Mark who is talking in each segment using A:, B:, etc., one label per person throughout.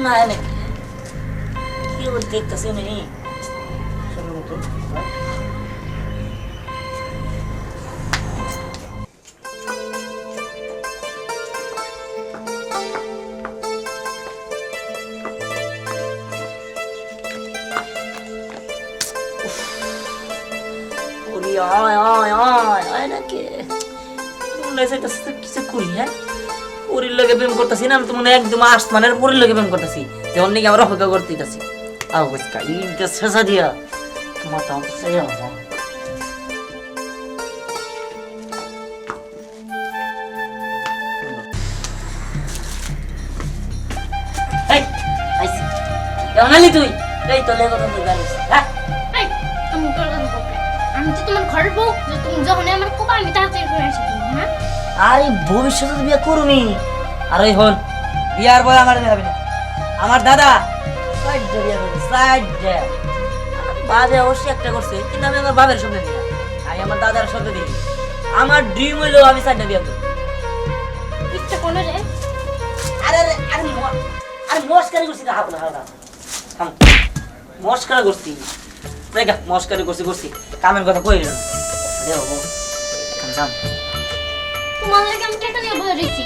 A: না নাকি কি বল দেখতেছি নি ওরে আয় আয় আয় আয় নাকি মনে এটা কিছু করি হ্যাঁ পরির লগে প্রেম করতেছি না, আমি তো মনে একদম আসমানের পরির লগে প্রেম করতেছি। যেমন নাকি আমরা অপেক্ষা করতে দিতেছি আও বুঝকা ইনটা শেষা দিয়া। এই তো গাড়ি হ্যাঁ?
B: আমি তো তোমার ঘরের বউ তুমি যখন আমার কোপা আমি তাড়াতাড়ি করে আসি হ্যাঁ?
A: আরে ভবিষ্যতে তো বিয়ে করুনি। আর ওই হল বিয়ার পরে আমার বিয়ে হবে না। আমার দাদা সাইড বিয়ে করবে সাইড বাবে অবশ্যই একটা করছে কিন্তু আমি আমার বাবার সামনে দিই। আমি আমার দাদার সাথে দিই আমার ড্রিম হইল আমি সাইডটা বিয়ে করব।
B: ইচ্ছা কোনে রে
A: আরে আরে আরে ম- আরে মস্কারি করছি না মস্কারা করছি। দেখা মস্কারি করছি করছি। কামের কথা কই থাম।
B: তোমার লাগে আমি টাকা নিয়ে বলে রয়েছি।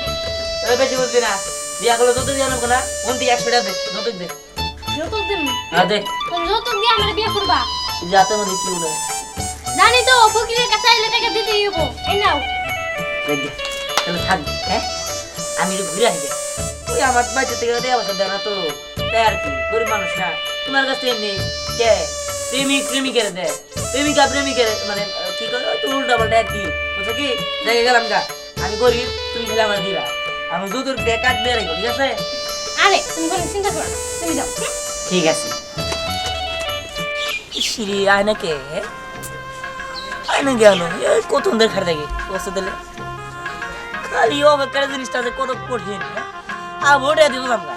A: ওই বেশি বুঝবি না। বিয়া করলে যত দিয়ে আনব না কোন দিয়ে একশো টাকা দে যতক দে।
B: যৌতুক দিন
A: হ্যাঁ দে
B: তুমি যৌতুক দিয়ে আমার বিয়ে করবা?
A: যাতে মধ্যে কি উঠে
B: জানি তো ফকিরের কাছে আইলে টাকা দিতে হইব। এই নাও।
A: তাহলে থাকবি হ্যাঁ? আমি একটু ঘুরে আসি তুই আমার বাড়িতে থেকে দেওয়া বছর দেয় না তো। তাই আর কি গরিব মানুষ না। তোমার কাছে এমনি কে? প্রেমিক প্রেমিকের দে প্রেমিকা প্রেমিকের মানে কি করে? উল্টা পাল্টা আর কি বুঝছ কি দেখে গেলাম গা। আমি গরিব তুমি খেলে আমার দিবা আমি দুধুর দিয়ে দিয়ে রাখব ঠিক আছে?
B: আরে তুমি কোনো চিন্তা করো না তুমি যাও
A: ঠিক আছে। সিঁড়ি আয় না কে আয় না কেন এই কত অন্ধের খাটে থাকে বসে দিলে। খালি অবেকার জিনিসটা যে কত কঠিন হ্যাঁ? আর ভোটে দিব আমরা।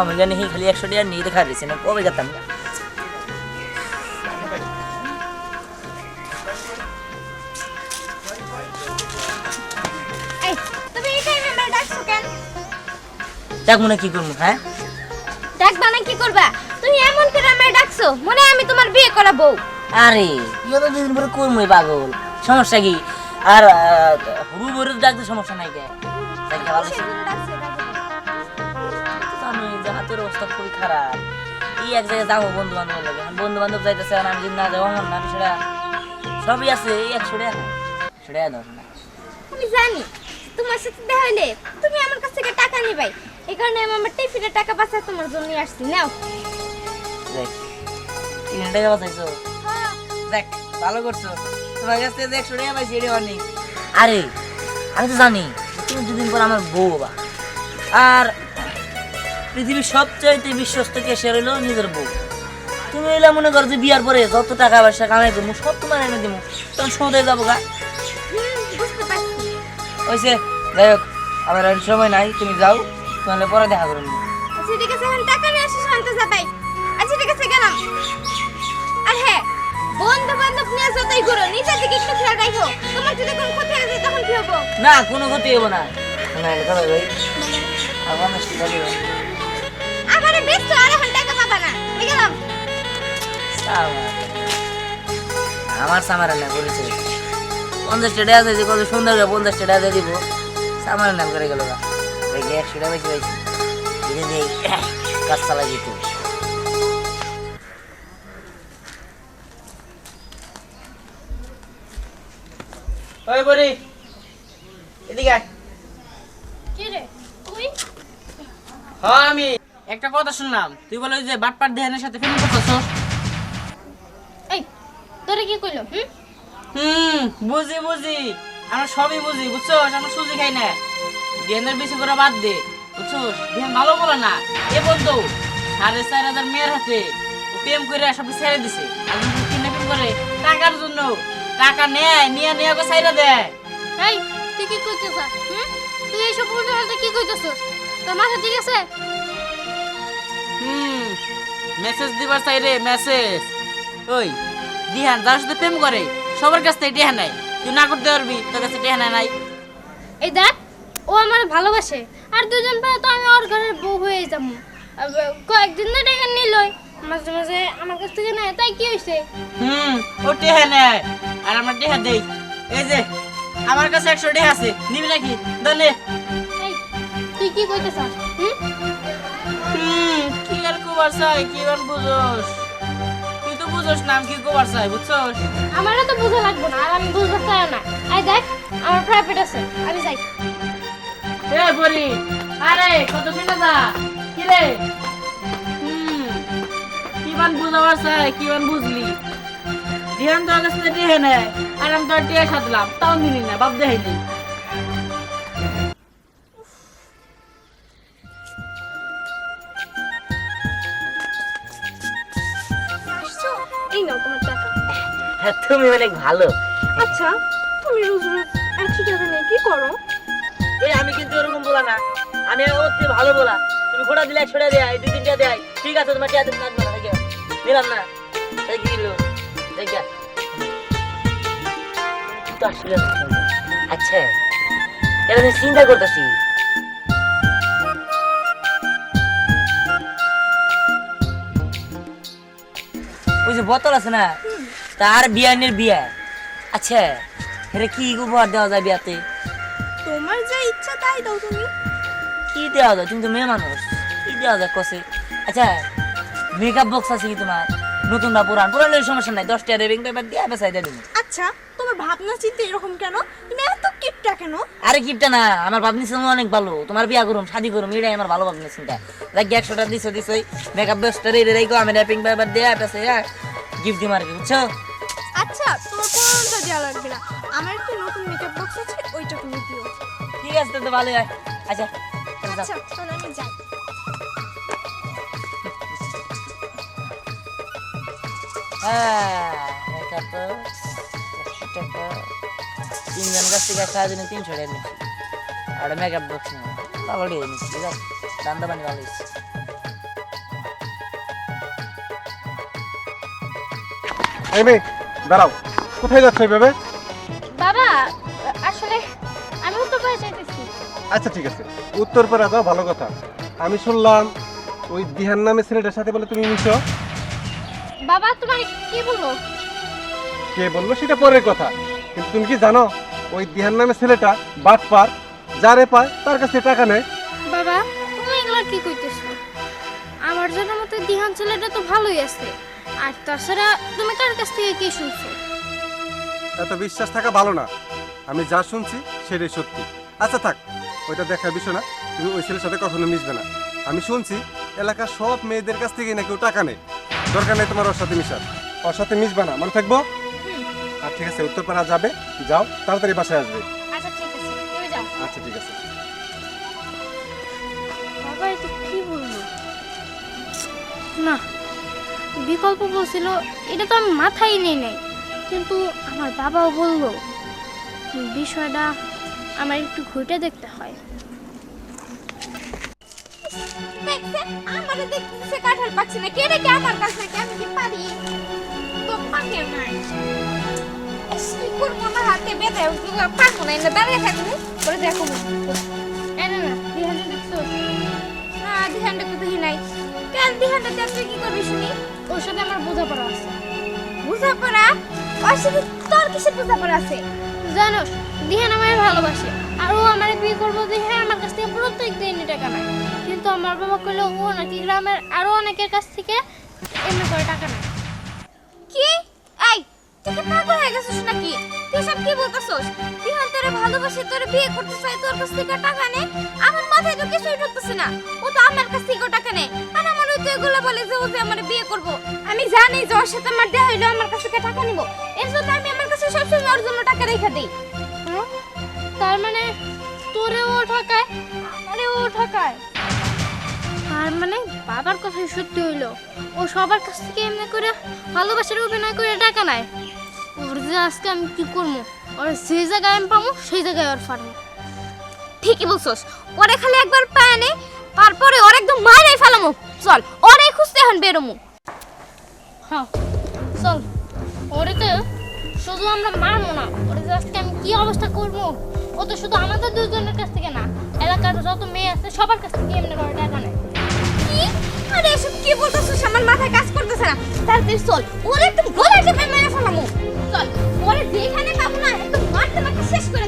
A: আমি জানি খালি একশো টাকা নিয়ে দেখা দিয়েছে না? কবে যেতাম? না দেখ মনে কি করব হ্যাঁ?
B: ডাকবা না কি করবা? তুমি এমন করে আমার ডাকছো মনে আমি তোমার বিয়ে করা বউ
A: আরে ইয়ে তো দুদিন পরে করব পাগল। সমস্যা কি? আর হুরু ভরে ডাকতে সমস্যা নাই কে। আমি হাতের অবস্থা খুবই খারাপ। এই এক জায়গায় যাব বন্ধু বান্ধব লাগে। বন্ধু বান্ধব যাইতেছে আর আমি যদি না যাব আমার না সেটা সবই আছে। এই একশো টাকা টাকা দাও না
B: আমি জানি তোমার সাথে দেখা হইলে তুমি আমার কাছ থেকে টাকা নিবাই। এই কারণে আমি আমার টিফিনের টাকা বাঁচা তোমার জন্য আসছি নাও।
A: দেখ তিন টাকা বাঁচাইছো? দেখ ভালো করছ। তোমার কাছ থেকে যে একশো টাকা পাইছি এটা অনেক। আরে আমি তো জানি তুমি দুদিন পর আমার বউ বা। আর পৃথিবীর সবচাইতে বিশ্বস্ত কেসে রইল নিজের বউ। তুমি এলে মনে করো যে বিয়ার পরে যত টাকা পয়সা কামাই করব সব তোমার এনে দেবো। তখন সমুদ্রে যাব গা।
B: বুঝতে পারছি।
A: যাই হোক আমার সময় নাই তুমি যাও। তাহলে পরে দেখা করুন।
B: আচ্ছা ঠিক আছে এখন টাকা নিয়ে আসি শান্ত যাবাই আচ্ছা ঠিক আছে গেলাম। আর হ্যাঁ বন্ধু বান্ধব নিয়ে যতই ঘুরো নিজের দিকে একটু খেয়াল রাখো। তোমার যদি কোনো ক্ষতি হয়ে যায় তখন কি হব?
A: না কোনো ক্ষতি হব না। না এটা ভাই। আমার
B: আমার ব্যস্ত আর এখন টাকা পাবা না। গেলাম।
A: আমার সামার নাম করেছে। পঞ্চাশ টাকা আছে যে কত সুন্দর করে পঞ্চাশ টাকা দিয়ে দিব। সামার নাম করে গেল একশো টাকা বেশি কাজ চালাই যেত
C: ওই এদিকে হ্যাঁ আমি। একটা কথা শুনলাম তুই বলে যে বাটপাট দেহানের সাথে ফিল্ম করতেছস
B: এই তোরে কি কইলো হুম?
C: হুম বুঝি বুঝি। আমরা সবই বুঝি বুঝছস? আমরা সুজি খাই না। দেহানের বেশি করে বাদ দে বুঝছস? দেহান ভালো বলে না। এ বন্ধু সাড়ে চার হাজার মেয়ের হাতে প্রেম করে সব ছেড়ে দিছে। আর কিডন্যাপিং করে টাকার জন্য। টাকা নেয় নিয়ে নিয়ে ওকে ছাইরা দেয়।
B: এই তুই কি হুম? তুই এইসব উল্টো পাল্টা কি কইতেছস? তোর মাথা ঠিক আছে?
C: হুম মেসেজ দিবার চাই রে মেসেজ ওই দিহান যার সাথে প্রেম করে সবার কাছ থেকে টেহা নাই তুই না করতে পারবি তোর কাছে টেহা নাই নাই।
B: এই দেখ ও আমার ভালোবাসে। আর দুজন পরে তো আমি ওর ঘরের বউ হয়ে যাব। কয়েকদিন না টাকা নিলই মাঝে মাঝে আমার কাছ থেকে নেয় তাই কি হয়েছে?
C: হুম ও টেহা নেয়। আর আমরা টেহা দেই। এই যে আমার কাছে একশো টেহা আছে। নিবি নাকি? দলে
B: তুই কি কইতে চাস? হুম?
C: হুম কি আর কোবার চাই কি আর বুঝোস? তুই তো বুঝোস না কি কোবার চাই বুঝছোস?
B: আমারও তো বোঝা লাগবে না আর আমি বুঝতে চাই না। আই দেখ আমার প্রাইভেট আছে আমি যাই।
C: এ বলি আরে কত শুনে যা। কি রে? হুম কি মান বুঝাবার চাই কি মান বুঝলি? ধ্যান তোর কাছে টেহে নেয় আর আমি তোর টেহে সাধলাম তাও নিলি না বাপ দেখাই নেই।
B: এই নাও তোমার টাকা।
A: হ্যাঁ তুমি অনেক ভালো।
B: আচ্ছা তুমি রোজ রোজ একশো টাকা নিয়ে কি করো?
A: আমি কিন্তু ওরকম বলা না। আমি ভালো বলা। তুমি ঘোড়া দিলে দেয় দুই তিনটা দেয়। ঠিক আছে, তোমার না। দিলাম না। আচ্ছা চিন্তা করতেছি। ওই যে বোতল আছে না, তার বিয়ানের বিয়া। আচ্ছা কি উপহার দেওয়া যায় বিয়াতে?
B: তোমার যা ইচ্ছা তাই দাও তুমি।
A: কি দেওয়া যায়? তুমি তো মেয়ে মানুষ। কি দেওয়া যায় কসে? আচ্ছা মেকআপ বক্স আছে কি তোমার? নতুন বা পুরান? পুরানের সমস্যা নাই। দশটা রেবিং পেপার দিয়ে বেসাই দেবো।
B: আচ্ছা তোমার ভাবনা চিন্তা এরকম কেন? তুমি এত কিপটা কেন?
A: আরে কিপটা না আমার ভাবনি চিন্তা অনেক ভালো। তোমার বিয়া করুম শাদি করুম এটাই আমার ভালো ভাবনি চিন্তা। দেখ একশোটা দিছো দিছো মেকআপ বক্সটা রেডি রেখো আমি র্যাপিং পেপার দিয়ে বেসাই গিফট দিম আর কি বুঝছ?
B: আচ্ছা তোমার কোনটা দেওয়া লাগবে না? আমার একটা নতুন মেকআপ বক্স আছে ওইটা তুমি দিও।
A: ঠিক আছে তো ভালো হয়। আচ্ছা।
B: আচ্ছা তাহলে আমি যাই।
A: হ্যাঁ মেকআপ বক্স একশো টাকা তিনজন কাছ থেকে সারাদিনে তিনশো টাকা নিচ্ছি আর মেকআপ বক্স ভালো নিচ্ছি ঠিক আছে? দান্দা পানি ভালো হয়েছে।
D: এই মেয়ে দাঁড়াও। কোথায় যাচ্ছ এইভাবে? আচ্ছা ঠিক আছে। উত্তরপাড়া যাও ভালো কথা। আমি শুনলাম ওই দিহান নামে ছেলেটার সাথে বলে তুমি মিশো।
B: বাবা তোমার কি বলল?
D: কে বলল সেটা পরের কথা। কিন্তু তুমি কি জানো ওই দিহান নামে ছেলেটা বাট পার যারে পায় তার কাছে টাকা নেয়।
B: বাবা তুমি এগুলো কি কইতেছো? আমার জন্য মতো দিহান ছেলেটা তো ভালোই আছে। আর তাছাড়া তুমি কার কাছ থেকে কি শুনছো?
D: এত বিশ্বাস থাকা ভালো না। আমি যা শুনছি সেটাই সত্যি। আচ্ছা থাক। ওইটা দেখার বিষয় না। তুমি ওই ছেলের সাথে কখনো মিশবে না। আমি শুনছি এলাকার সব মেয়েদের কাছ থেকে নাকি ও টাকা নেই দরকার নেই তোমার ওর সাথে মিশার। ওর সাথে মিশবে না। মনে থাকব? আর ঠিক আছে উত্তরপাড়া যাবে। যাও তাড়াতাড়ি বাসায় আসবে।
B: আচ্ছা ঠিক আছে। তুমি যাও।
D: আচ্ছা ঠিক আছে।
B: বাবা এটা কি বলল? না বিকল্প বলছিল এটা তো আমি মাথায় নেই নাই। কিন্তু আমার বাবাও বলল বিষয়টা আমার একটু ঘুরে দেখতে হয়।
E: দেখছে আমারে দেখতেছে কাঁঠাল পাচ্ছে না। কে রে কে আমার কাছে আমি কি পারি? তো পাকে নাই কি করব? হাতে বেঁধে পারব না? এনে দাঁড়িয়ে থাকব। করে দেখো।
B: না না না দিহানে দেখছ?
E: না ধ্যানটা তো দেখি নাই। কেন কি করবি শুনি?
B: ওর সাথে আমার বোঝাপড়া আছে।
E: বুঝাপড়া? ওর সাথে তোর কিসের বুঝাপড়া আছে?
B: জানোস দিহান আমায় ভালোবাসে। আর ও আমার বিয়ে করব দেখে আমার কাছ থেকে প্রত্যেক দিনই টাকা নেয়। কিন্তু আমার বাবা কইলো, ও নাকি গ্রামের আরও অনেকের কাছ থেকে এমনি করে টাকা নেয়।
E: কি? এই, তুই কি পাগল হয়ে গেছিস নাকি? তুই সব কি বলতেছস? দিহান তোরে ভালোবাসে, তোরে বিয়ে করতে চাই তোর কাছ থেকে টাকা নে আমার মাথায় তো কিছুই ঢুকতেছে না। ও তো আমার কাছ থেকে টাকা নেয়। আর আমার তো এগুলো বলে যে ও যে আমার বিয়ে করব। আমি জানি যে ওর সাথে আমার দেয়া হইল আমার কাছ থেকে টাকা নিব। এর জন্য আমি আমার কাছে সবসময় ওর জন্য টাকা রেখে দিই?
B: তার মানে তোরে ও ঠকায়? আমারে ও ঠকায়। তার মানে বাবার কথাই সত্যি হইল। ও সবার কাছ থেকে এমনি করে ভালোবাসার অভিনয় করে টাকা নেয়। ওর যে আজকে আমি কি করব? ওর যে জায়গায় আমি পাবো সেই জায়গায় ওর ফাটবো
E: ঠিকই বলছস। ওরে খালি একবার পায় নে তারপরে ওর একদম মারাই ফেলামু। চল ওরে খুঁজতে এখন বেরোমু।
B: হ্যাঁ চল। ওরে তো শুধু আমরা মারবো না ওর আজকে আমি কি অবস্থা করব? ও তো শুধু আমাদের দুজনের কাছ থেকে না, এলাকার যত মেয়ে আছে সবার কাছ থেকে এমনি করে টাকা নেয়।
E: কি? আরে এসব মাথায় কাজ করতেছে না। তাড়াতাড়ি চল, ওর একদম গলায় চেপে মেরে ফেলামু। চল, ওরে যেখানে পাবো না, একদম মারতে মারতে শেষ করে।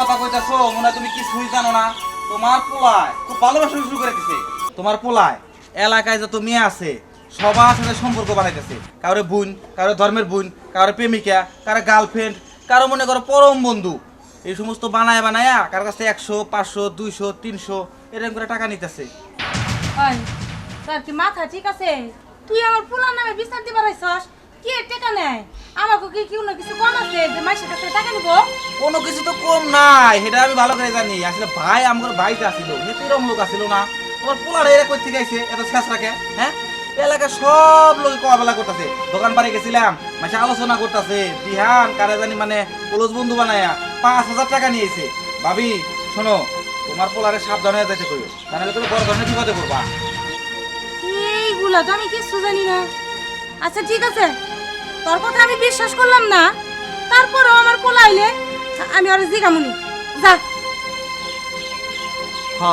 F: কথা কইতাছো, মনে হয় তুমি কিছুই জানো না। তোমার পোলায় খুব ভালোবাসা শুরু করে দিছে। তোমার পোলায় এলাকায় যত মেয়ে আছে, সবার সাথে সম্পর্ক বানাইতেছে। কারও বোন কারও ধর্মের বোন কারও প্রেমিকা কারও গার্লফ্রেন্ড কারও মনে করো পরম বন্ধু। এই সমস্ত বানায় বানায়া কার কাছে একশো, পাঁচশো, দুইশো, তিনশো এরকম করে টাকা নিতেছে।
G: তোর কি মাথা ঠিক আছে? তুই আমার পোলার নামে বিচার দিবার আইছস? কি টাকা নেয়? আমাকে কি কোনো কিছু কম আছে? যে মাসের কাছে টাকা নিব?
F: কোনো কিছু তো কম নাই সেটা আমি ভালো করে জানি। আসলে ভাই আমার ভাইতে আসিল সেটা এরকম লোক আসিল না। তোমার পোলার এরা কই থেকে আইছে? এত শেষ রাখে হ্যাঁ? এলাকার সব লোক কবেলা করতেছে। দোকান পাড়ে গেছিলাম মাসে আলোচনা করতেছে বিহান কারে জানি মানে ক্লোজ বন্ধু বানায়া পাঁচ হাজার টাকা নিয়েছে। ভাবি শোনো তোমার পোলারে সাবধান হয়ে যেতে কইও তাহলে তুমি বড় ধরনের বিপদে পড়বা।
G: এইগুলা তো আমি কিছু জানি না। আচ্ছা ঠিক আছে। তোর কথা আমি বিশ্বাস করলাম না। তারপরও আমার পোলা আইলে আমি আর জিগামুনি। যা।
F: হ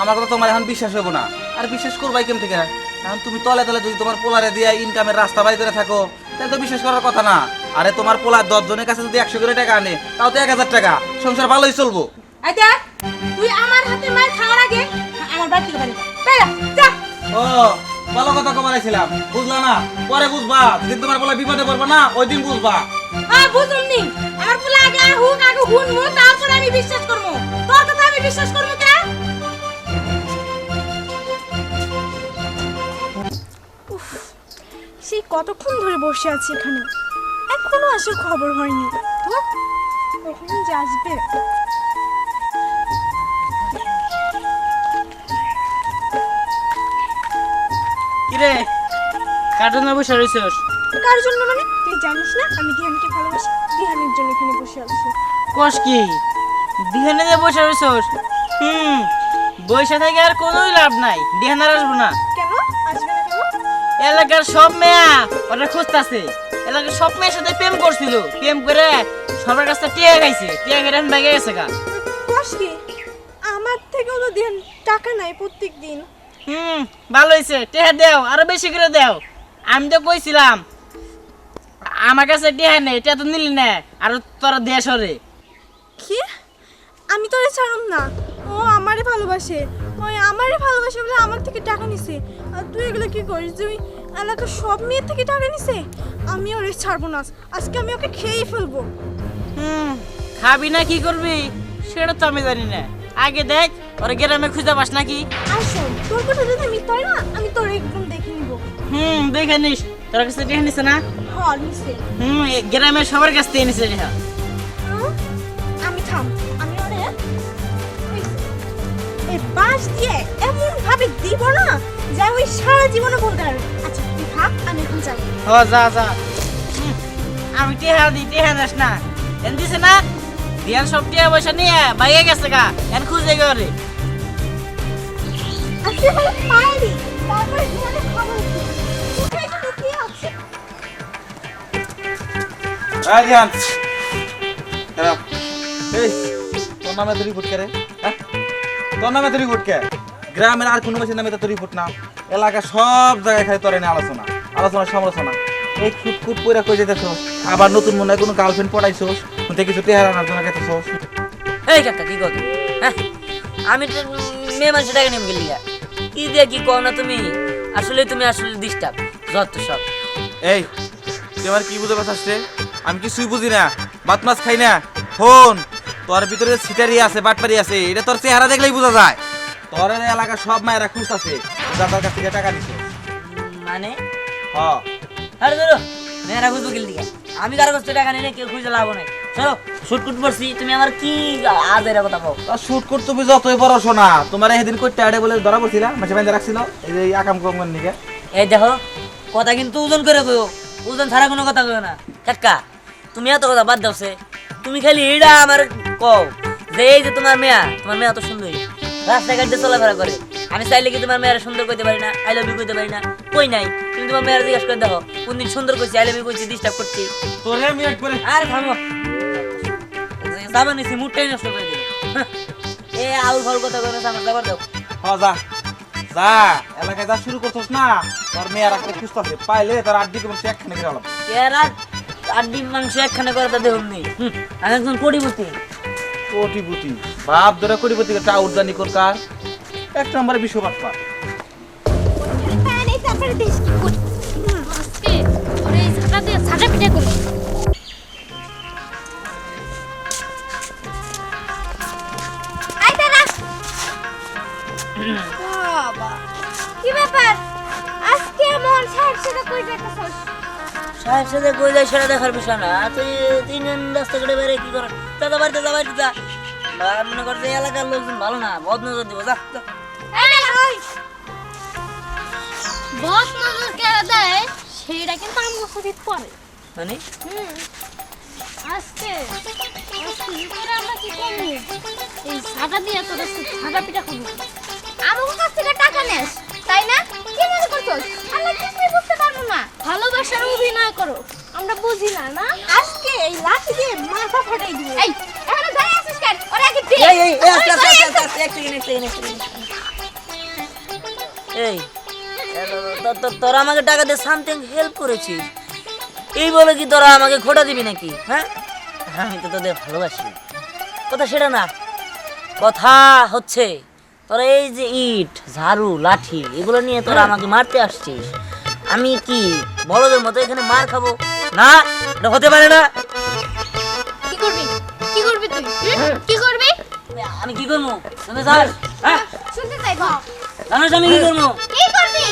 F: আমার কথা তোমার এখন বিশ্বাস হব না। আর বিশ্বাস করবাই কেম থেকে? এখন তুমি তলে তলে যদি তোমার পোলারে দিয়ে ইনকামের রাস্তা বাই করে থাকো তাহলে তো বিশ্বাস করার কথা না। আরে তোমার পোলা দশ জনের কাছে যদি একশো করে টাকা আনে তাও তো এক হাজার টাকা। সংসার ভালোই চলবো।
G: তুই আমার হাতে মার খাওয়ার আগে আমার বাড়ি থেকে বাড়ি যা যা।
F: ও ভালো কথা কমাইছিলাম বুঝলা না? পরে বুঝবা যেদিন তোমার পোলা বিপদে পড়বে না, ওই দিন বুঝবা।
G: হ্যাঁ বুঝুন নি। আমার পোলা আগে হুক আগে হুনমু তারপরে আমি বিশ্বাস করব। তোর কথা আমি বিশ্বাস করব কে?
H: সেই কতক্ষণ ধরে বসে আছি এখানে? এখনও আসার খবর হয়নি। তো কখন যে আসবে।
C: কিরে কার্টুনে বসে রয়েছিস
H: কার জন্য মানে? তুই জানিস না আমি দিহানকে ভালোবাসি দিহানের জন্য এখানে বসে আছি।
C: কস কি? দিহানে যে বসে রয়েছিস হুম বসে থেকে আর কোনোই লাভ নাই দিহানার আসব না।
H: কেন? আসবে না কেন?
C: এলাকার সব মেয়া ওটা খুঁজতেছে। এলাকার সব মেয়ের সাথে প্রেম করছিল। প্রেম করে সবার কাছে টিয়া গাইছে টিয়া গেলে এখন গেছে গা।
H: কস কি? আমার থেকেও তো দিহান টাকা নাই প্রত্যেক দিন
C: হুম ভালো হয়েছে টেহা দেও আরও বেশি করে দেও। আমি তো কইছিলাম আমার কাছে টেহা নেই টেহা তো নিলি না আর তোর দেশ রে
H: কি? আমি তোরে ছাড়ুম না। ও আমারে ভালোবাসে। ওই আমারে ভালোবাসে বলে আমার থেকে টাকা নিছে। আর তুই এগুলো কি করিস? তুই এলাকার সব মেয়ের থেকে টাকা নিছে? আমি ওরে ছাড়বো না। আজকে আমি ওকে খেয়েই ফেলব।
C: হুম খাবি না কি করবি? সেটা তো আমি জানি না। আগে দেখ ওর গ্রামে খুঁজে পাস নাকি?
H: তোর কথা যদি মিথ্যা হয় না আমি তোর একদম দেখে নিব।
C: হুম দেখে নিস। তোর কাছে নিছে না?
H: হ নিছে।
C: হুম এ গ্রামের সবার কাছ থেকে নিছে
H: হ্যাঁ? আমি থাম আমি ওরে এই বাঁশ দিয়ে এমন ভাবে দিব না যা ওই সারা জীবনে বলতে পারবে। আচ্ছা তুই থাক আমি এখন
C: হ যা যা। আমি টেহা দিই টেহা যাস না। এন দিছে না? দিয়ান সব টেহা পয়সা নিয়ে বাইরে গেছে গা এন খুঁজে গেলে
F: এই তোর নামে তো রিপোর্ট কে হ্যাঁ? তোর নামে তো রিপোর্ট কে? গ্রামের আর কোনো মানুষের নামে তো রিপোর্ট না। এলাকা সব জায়গায় খালি তোর এনে আলোচনা আলোচনা সমালোচনা। এই খুট খুট পইরা কই যেতেছ আবার নতুন মনে হয় কোনো গার্লফ্রেন্ড পড়াইছোস? তুই কিছু টেহার আনার জন্য গেতেছোস
A: এই কাকা কি তুমি হ্যাঁ? আমি তো মেয়ে মানুষের টাকা নেম গেলি কি দিয়ে কি কও না তুমি? আসলে তুমি আসলে ডিস্টার্ব যত সব।
F: এই তুই আমার কি বুঝে পারছিস রে? আমি কিছুই বুঝি না বাত মাছ খাই না। ফোন তোর ভিতরে সিটারি আছে বাটপারি আছে এটা তোর চেহারা দেখলেই বোঝা যায়। তোর এই এলাকার সব মায়েরা খুশ আছে দাদার কাছ থেকে টাকা নিছে
A: মানে?
F: হ্যাঁ
A: আরে ধরো মেয়েরা খুঁজবো গেলি আমি কারও কাছ থেকে টাকা নিয়ে কেউ খুঁজে লাভ নাই। চলো শুট কুট পড়ছি তুমি আমার কি আজ এর কথা কও?
F: তা শুট করতে তুমি যতই বড় শোনা তোমার সেদিন করতে আড়ে বলে ধরা পড়ছিল মাসে বাইন্দা রাখছিল এই যে আকাম কম নিকে।
A: এই দেখো কথা কিন্তু ওজন করে কইও ওজন ছাড়া কোনো কথা কইও না। কাকা তুমি এত কথা বাদ দাওছে তুমি খালি এটা আমার কও যে এই যে তোমার মেয়া তোমার মেয়া তো সুন্দরী। রাস্তাঘাট দিয়ে চলাফেরা করে। আমি চাইলে কি তোমার মেয়ের সুন্দর কইতে পারি না আই লাভ ইউ কইতে পারি না? কই নাই? তুমি তোমার মেয়ের জিজ্ঞাসা করে দেখো কোনদিন সুন্দর কইছি আই লাভ ইউ কইছি ডিস্টার্ব করছি।
F: তোরে মিনিট করে
A: আর থামো। যাবা নিছি মুডটাই নষ্ট করে দিলে। এ আউল ফাউল কথা কইনা আমার যাবার দাও
F: হ যা। যা এলাকায় যা শুরু করছস না? তোর মেয়ের একটা খুঁজতেছে পাইলে তার আড্ডি কেমন একখানে করে আলাম
A: কেরা আড্ডি মাংস একখানে করে তা দেখুন নি। হুম, আমি একজন কোটিপতি।
F: কোটিপতি। বাপ ধরে কোটিপতি টাউর জানি কর কার এক নম্বরে বিশ্ব
E: কই
A: যায় সেটা দেখার বিষয় না। তুই তিনজন রাস্তা কেটে বেড়ে কি কর দাদা বাড়িতে যা বাড়িতে যা। মনে কর যে এলাকার লোকজন ভালো না বদ নজর দিব যা
B: বস নজর কেড়ে দেয় সেইটা কিন্তু আমার ছবি পরে
A: মানে?
B: আজকে আমরা কি করব? এই ঝাঁটা দিয়ে তোর ঝাঁটা পিঠা করব
E: আমার কাছ থেকে টাকা নেস তাই না? কি মনে করছস আল্লাহ কিছুই পারব না
B: ভালোবাসার অভিনয় করো। আমরা বুঝি না না?
E: আজকে এই লাঠি দিয়ে মাথা ফাটাই এই। এখানে দাঁড়িয়ে আছিস কেন? ওরে আগে দে।
A: এই এই এক সেকেন্ড এক সেকেন্ড এক সেকেন্ড এই তোরা আমাকে টাকা দিয়ে সামথিং হেল্প করেছিস। এই বলে কি তোরা আমাকে খোটা দিবি নাকি? হ্যাঁ? আমি তো তোদের ভালোবাসি। কথা সেটা না। কথা হচ্ছে তোরা এই যে ইট ঝাড়ু লাঠি এগুলো নিয়ে তোরা আমাকে মারতে আসছিস। আমি কি বড়দের মতো এখানে মার খাব? না এটা হতে পারে না।
B: কি করবি? কি করবি তুই? কি করবি?
A: আমি কি করব? শুনে স্যার হ্যাঁ?
E: শুনতে চাই
A: জানোস আমি কি করব?
E: কি করবি?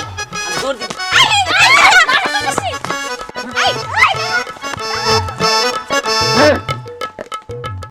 A: আমি